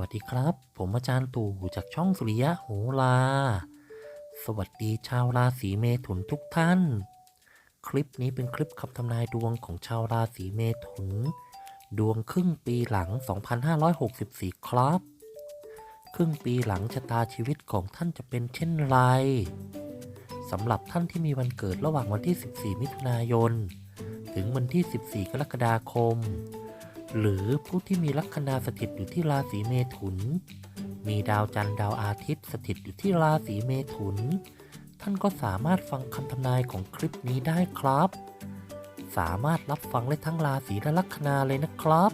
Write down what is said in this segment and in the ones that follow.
วัสดีครับ ผมอาจารย์ตู่จากช่องสุริยะโหราสวัสดีชาวราศีเมถุนทุกท่าน คลิปนี้เป็นคลิปคำทำนายดวงของชาวราศีเมถุน ดวงครึ่งปีหลัง 2564 ครับ ครึ่งปีหลังชะตาชีวิตของท่านจะเป็นเช่นไรสำหรับท่านที่มีวันเกิดระหว่างวันที่ 14 มิถุนายน ถึงวันที่ 14 กรกฎาคม หรือผู้ที่มีลัคนาสถิตอยู่ที่ราศีเมถุน มีดาวจันทร์ดาวอาทิตย์สถิตอยู่ที่ราศีเมถุน ท่านก็สามารถฟังคำทำนายของคลิปนี้ได้ครับ สามารถรับฟังได้ทั้งราศีและลัคนาเลยนะครับ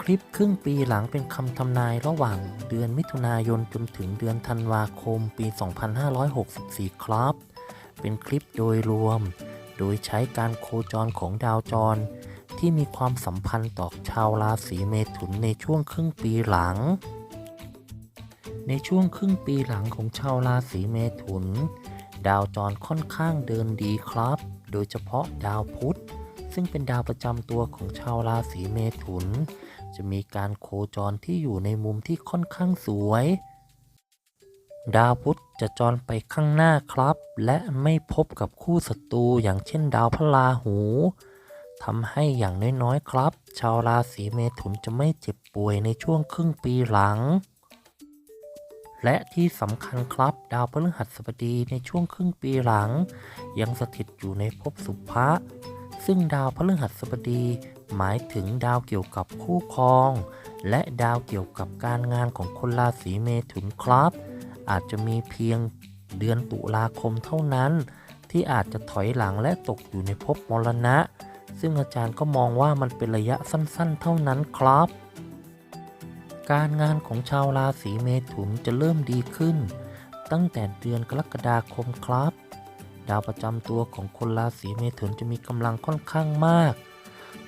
คลิปครึ่งปีหลังเป็นคำทำนายระหว่างเดือนมิถุนายนจนถึงเดือนธันวาคมปี 2564 ครับ เป็นคลิปโดยรวม โดยใช้การโคจรของดาวจร ที่มีความสัมพันธ์ต่อชาวราศีเมถุนในช่วงครึ่งปีหลัง ในช่วงครึ่งปีหลังของชาวราศีเมถุน ดาวจรค่อนข้างเดินดีครับ โดยเฉพาะดาวพุธ ซึ่งเป็นดาวประจำตัวของชาวราศีเมถุน จะมีการโคจรที่อยู่ในมุมที่ค่อนข้างสวย ดาวพุธจะจรไปข้างหน้าครับ และไม่พบกับคู่ศัตรูอย่างเช่นดาวพระราหู ทำให้อย่างน้อยๆครับ ชาวราศีเมถุนจะไม่เจ็บป่วยในช่วงครึ่งปีหลัง และที่สำคัญครับดาวพฤหัสบดีในช่วงครึ่งปีหลัง ยังสถิตอยู่ในภพสุภะซึ่งดาวพฤหัสบดีหมายถึงดาวเกี่ยวกับคู่ครอง และดาวเกี่ยวกับการงานของคนราศีเมถุนครับ อาจจะมีเพียงเดือนตุลาคมเท่านั้น ที่อาจจะถอยหลังและตกอยู่ในภพมรณะ ซึ่งอาจารย์ก็มองว่ามันเป็นระยะสั้นๆ เท่านั้นครับ การงานของชาวราศีเมถุนจะเริ่มดีขึ้น ตั้งแต่เดือนกรกฎาคมครับ ดาวประจำตัวของคนราศีเมถุนจะมีกำลังค่อนข้างมาก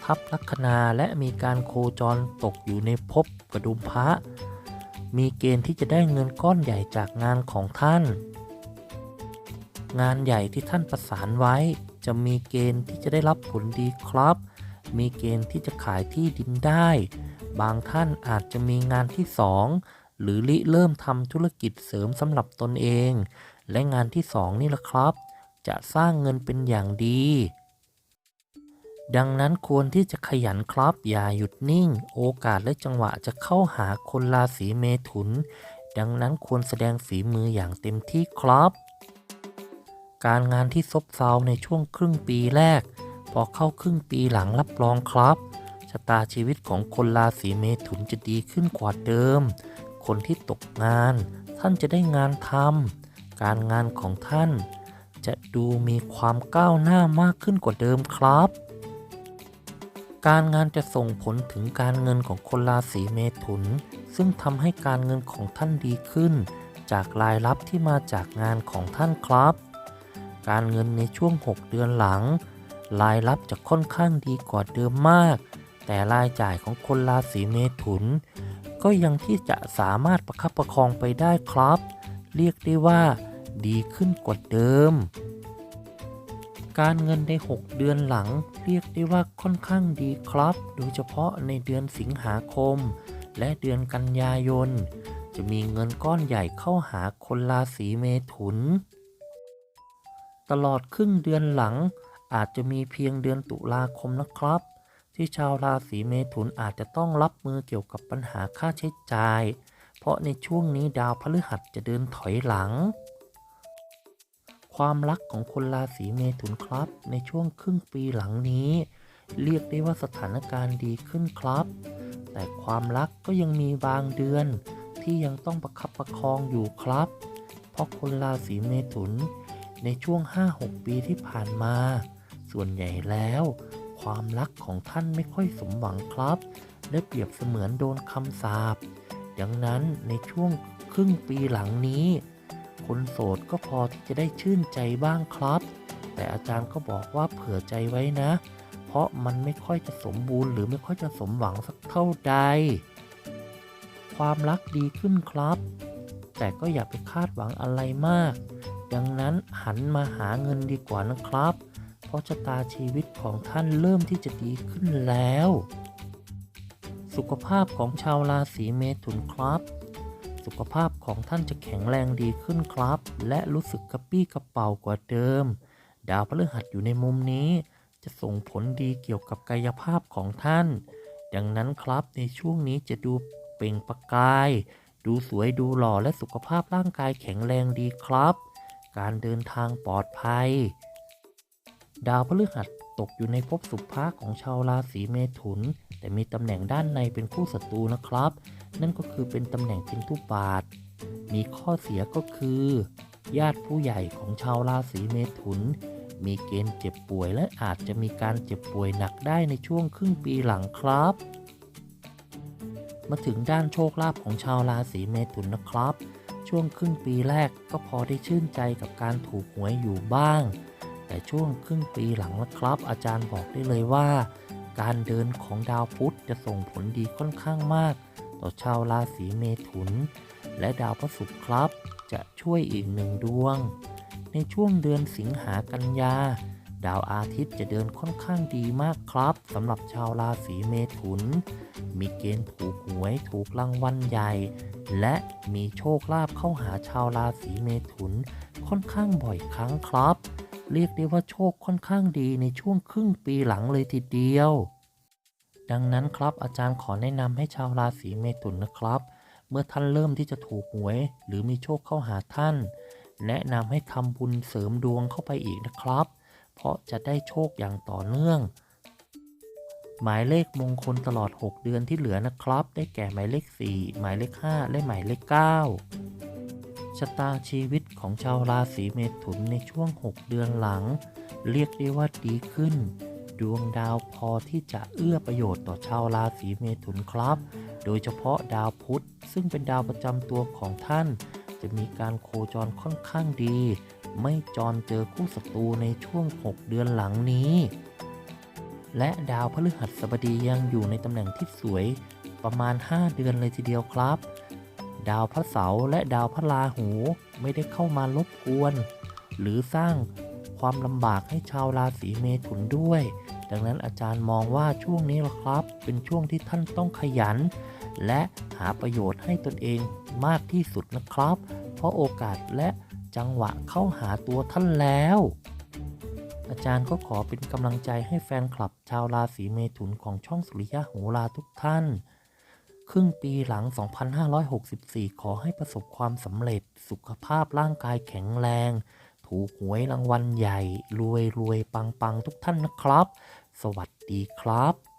ทับลัคนาและมีการโคจรตกอยู่ในภพกระดุมพระมีเกณฑ์ที่จะได้เงินก้อนใหญ่จากงานของท่าน งานใหญ่ที่ท่านประสานไว้ จะมีเกณฑ์ที่จะได้รับผลดีครับ มีเกณฑ์ที่จะขายที่ดินได้ บางท่านอาจจะมีงานที่สองหรือริเริ่มทำธุรกิจเสริมสำหรับตนเอง และงานที่สองนี่แหละครับ จะสร้างเงินเป็นอย่างดี ดังนั้นควรที่จะขยันครับ อย่าหยุดนิ่ง โอกาสและจังหวะจะเข้าหาคนราศีเมถุน ดังนั้นควรแสดงฝีมืออย่างเต็มที่ครับ การงานที่ซบเซาในช่วงครึ่งปีแรก พอเข้าครึ่งปีหลังรับรองครับชะตาชีวิตของคนราศีเมถุนจะดีขึ้นกว่าเดิม คนที่ตกงาน ท่านจะได้งานทำการงานของท่าน จะดูมีความก้าวหน้ามากขึ้นกว่าเดิมครับ การงานจะส่งผลถึงการเงินของคนราศีเมถุน ซึ่งทำให้การเงินของท่านดีขึ้น จากรายรับที่มาจากงานของท่านครับ การเงินในช่วง 6 เดือนหลัง รายรับจะค่อนข้างดีกว่าเดิมมาก แต่รายจ่ายของคนราศีเมถุน ก็ยังที่จะสามารถประคับประคองไปได้ครับ เรียกได้ว่า ดีขึ้นกว่าเดิม การเงินใน 6 เดือนหลัง เรียกได้ว่าค่อนข้างดีครับ โดยเฉพาะในเดือนสิงหาคม และเดือนกันยายน จะมีเงินก้อนใหญ่เข้าหาคนราศีเมถุน ตลอดครึ่งเดือนหลัง อาจจะมีเพียงเดือนตุลาคมนะครับ ที่ชาวราศีเมถุนอาจจะต้องรับมือเกี่ยวกับปัญหาค่าใช้จ่าย เพราะในช่วงนี้ดาวพฤหัสจะเดินถอยหลัง ความรักของคนราศีเมถุนครับ ในช่วงครึ่งปีหลังนี้ เรียกได้ว่าสถานการณ์ดีขึ้นครับ แต่ความรักก็ยังมีบางเดือนที่ยังต้องประคับประคองอยู่ครับ เพราะคนราศีเมถุน ในช่วง 5-6 ปีที่ผ่านมา ส่วนใหญ่แล้ว ความรักของท่านไม่ค่อยสมหวังครับ และเปรียบเสมือนโดนคำสาปดังนั้นในช่วงครึ่งปีหลังนี้ คนโสดก็พอที่จะได้ชื่นใจบ้างครับ แต่อาจารย์ก็บอกว่าเผื่อใจไว้นะ เพราะมันไม่ค่อยจะสมบูรณ์หรือไม่ค่อยจะสมหวังสักเท่าใด ความรักดีขึ้นครับ แต่ก็อย่าไปคาดหวังอะไรมาก ดังนั้นหันมาหาเงินดีกว่านะครับ เพราะชะตาชีวิตของท่านเริ่มที่จะดีขึ้นแล้ว สุขภาพของชาวราศีเมถุนครับ สุขภาพของท่านจะแข็งแรงดีขึ้นครับ และรู้สึกกระปี้กระเป๋ากว่าเดิม ดาวพฤหัสอยู่ในมุมนี้ จะส่งผลดีเกี่ยวกับกายภาพของท่าน ดังนั้นครับในช่วงนี้จะดูเปล่งประกายดูสวยดูหล่อและสุขภาพร่างกายแข็งแรงดีครับ การเดินทางปลอดภัย ดาวพฤหัสตกอยู่ในภพสุภาของชาวราศีเมถุน แต่มีตำแหน่งด้านในเป็นคู่ศัตรูนะครับ นั่นก็คือเป็นตำแหน่งเป็นทุบาท มีข้อเสียก็คือ ญาติผู้ใหญ่ของชาวราศีเมถุน มีเกณฑ์เจ็บป่วยและอาจจะมีการเจ็บป่วยหนักได้ในช่วงครึ่งปีหลังครับ มาถึงด้านโชคลาภของชาวราศีเมถุนนะครับ ช่วงครึ่งปีแรกก็พอได้ชื่นใจกับการถูกหวยอยู่บ้าง แต่ช่วงครึ่งปีหลังนะครับ อาจารย์บอกได้เลยว่า การเดินของดาวพุธจะส่งผลดีค่อนข้างมาก ต่อชาวราศีเมถุน และดาวพระศุกร์ครับ จะช่วยอีกหนึ่งดวง ในช่วงเดือนสิงหากันยา ดาวอาทิตย์จะเดินค่อนข้างดีมากครับสำหรับชาวราศีเมถุน มีเกณฑ์ถูกหวยถูกรางวัลใหญ่ และมีโชคลาภเข้าหาชาวราศีเมถุน ค่อนข้างบ่อยครั้งครับ เรียกได้ว่าโชคค่อนข้างดีในช่วงครึ่งปีหลังเลยทีเดียว ดังนั้นครับอาจารย์ขอแนะนำให้ชาวราศีเมถุนนะครับ เมื่อท่านเริ่มที่จะถูกหวย หรือมีโชคเข้าหาท่าน แนะนำให้ทำบุญเสริมดวงเข้าไปอีกนะครับ เพราะจะได้โชคอย่างต่อเนื่อง หมายเลขมงคลตลอด 6 เดือนที่เหลือนะครับ ได้แก่หมายเลข 4 หมายเลข 5 และหมายเลข 9 ชะตาชีวิตของชาวราศีเมถุนในช่วง 6 เดือนหลัง เรียกได้ว่าดีขึ้น ดวงดาวพอที่จะเอื้อประโยชน์ต่อชาวราศีเมถุนครับ โดยเฉพาะดาวพุธซึ่งเป็นดาวประจำตัวของท่าน จะมีการโคจรค่อนข้างดี ไม่จรเจอคู่ศัตรูในช่วง 6 เดือนหลังนี้ และดาวพฤหัสบดียังอยู่ในตำแหน่งที่สวยประมาณ 5 เดือนเลยทีเดียวครับ ดาวพระเสาร์และดาวพระราหูไม่ได้เข้ามารบกวน หรือสร้างความลำบากให้ชาวราศีเมถุนด้วย ดังนั้นอาจารย์มองว่าช่วงนี้ละครับ เป็นช่วงที่ท่านต้องขยัน และ หาประโยชน์ให้ตนเองมากที่สุดนะครับ เพราะโอกาสและจังหวะเข้าหาตัวท่านแล้ว อาจารย์ก็ขอเป็นกำลังใจให้แฟนคลับชาวราศีเมถุนของช่องสุริยะโหราทุกท่าน ครึ่งปีหลัง 2564 ขอให้ประสบความสำเร็จสุขภาพร่างกายแข็งแรง ถูกหวยรางวัลใหญ่ รวยรวยปังปังทุกท่านนะครับ สวัสดีครับ